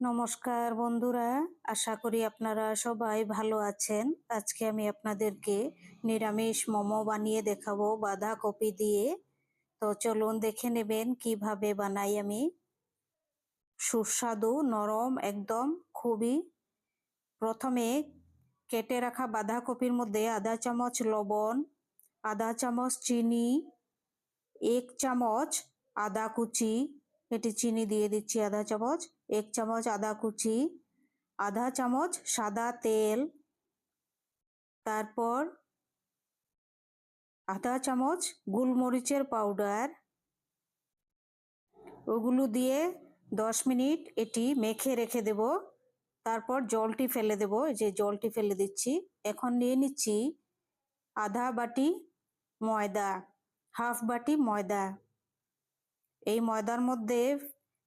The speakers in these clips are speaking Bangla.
নমস্কার বন্ধুরা, আশা করি আপনারা সবাই ভালো আছেন। আজকে আমি আপনাদেরকে নিরামিষ মোমো বানিয়ে দেখাবো, বাঁধাকপি দিয়ে। তো চলুন দেখে নেবেন কীভাবে বানাই আমি। সুস্বাদু, নরম, একদম খুবই। প্রথমে কেটে রাখা বাঁধাকপির মধ্যে আধা চামচ লবণ, আধা চামচ চিনি, এক চামচ আদা কুচি এটি চিনি দিয়ে দিচ্ছি আধা চামচ, এক চামচ আদা কুচি, আধা চামচ সাদা তেল, তারপর আধা চামচ গোলমরিচের পাউডার। ওগুলো দিয়ে দশ মিনিট এটি মেখে রেখে দেব। তারপর জলটি ফেলে দেব যে জলটি ফেলে দিচ্ছি। এখন নিয়ে নিচ্ছি আধা বাটি ময়দা, হাফ বাটি ময়দা। এই ময়দার মধ্যে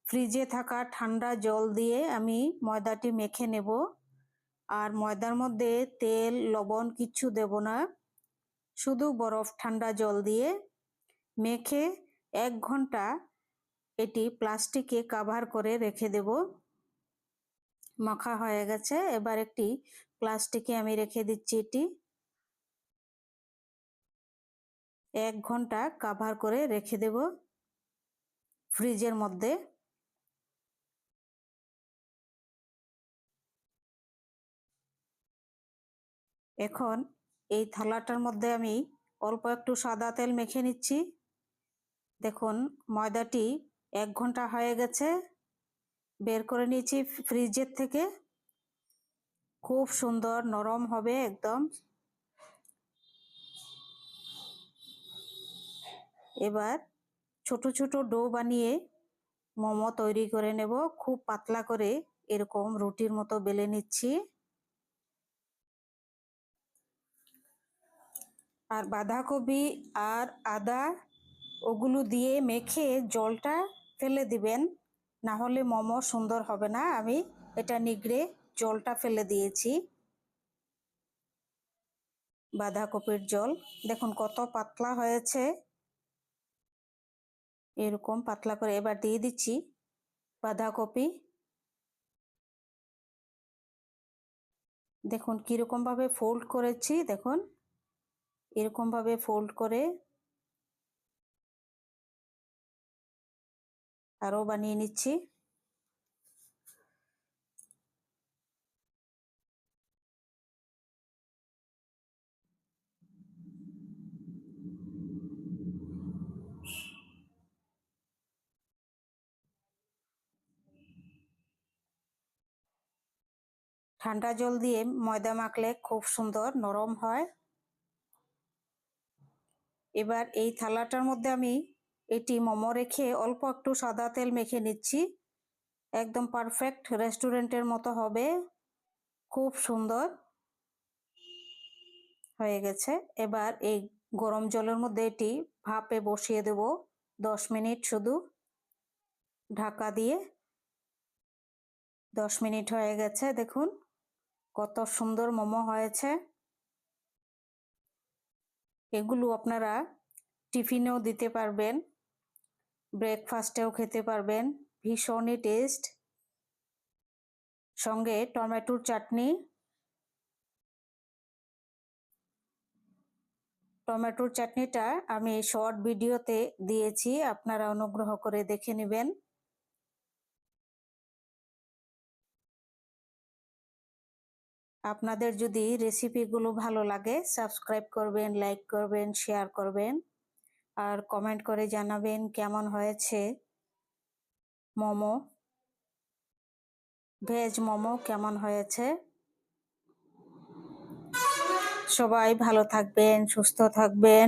ফ্রিজে থাকা ঠান্ডা জল দিয়ে আমি ময়দাটি মেখে নেব। আর ময়দার মধ্যে তেল, লবণ কিচ্ছু দেব না। শুধু বরফ ঠান্ডা জল দিয়ে মেখে এক ঘণ্টা এটি প্লাস্টিকে কাভার করে রেখে দেব। মাখা হয়ে গেছে। এবার একটি প্লাস্টিকে আমি রেখে দিচ্ছি এটি। এক ঘণ্টা কাভার করে রেখে দেব। ফ্রিজের মধ্যে এখন এই থালাটার মধ্যে আমি অল্প একটু সাদা তেল মেখে নিচ্ছি। দেখুন, ময়দাটি এক ঘণ্টা হয়ে গেছে। বের করে নিয়েছি ফ্রিজের থেকে। খুব সুন্দর, নরম হবে একদম। এবার ছোট ছোট ডো বানিয়ে মোমো তৈরি করে নেব। খুব পাতলা করে এরকম রুটির মতো বেলে নিচ্ছি। আর বাঁধাকপি আর আদা ওগুলো দিয়ে মেখে জলটা ফেলে দিবেন। না হলে মোমো সুন্দর হবে না। আমি এটা নিগড়ে জলটা ফেলে দিয়েছি। বাঁধাকপির জল। দেখুন কত পাতলা হয়েছে। এরকম পাতলা করে এবার দিয়ে দিচ্ছি বাঁধাকপি। দেখুন কীরকমভাবে ফোল্ড করেছি, দেখুন। এরকমভাবে ফোল্ড করে আরও বানিয়ে নিচ্ছি। ঠান্ডা জল দিয়ে ময়দা মাখলে খুব সুন্দর, নরম হয়। এবার এই থালাটার মধ্যে আমি এটি মোমো রেখে অল্প একটু সাদা তেল মেখে নিচ্ছি। একদম পারফেক্ট রেস্টুরেন্টের মতো হবে। খুব সুন্দর হয়ে গেছে। এবার এই গরম জলের মধ্যে এটি ভাপে বসিয়ে দেব, দশ মিনিট শুধু। ঢাকা দিয়ে দশ মিনিট হয়ে গেছে, দেখুন। কত সুন্দর মোমো হয়েছে। এগুলো আপনারা টিফিনেও দিতে পারবেন ব্রেকফাস্টেও খেতে পারবেন, ভীষণই টেস্ট সঙ্গে টমেটোর চাটনি। টমেটোর চাটনিটা আমি শর্ট ভিডিওতে দিয়েছি, আপনারা অনুগ্রহ করে দেখে নেবেন। আপনাদের যদি রেসিপিগুলো ভালো লাগে সাবস্ক্রাইব করবেন লাইক করবেন শেয়ার করবেন। আর কমেন্ট করে জানাবেন কেমন হয়েছে মোমো। ভেজ মোমো কেমন হয়েছে? সবাই ভালো থাকবেন, সুস্থ থাকবেন।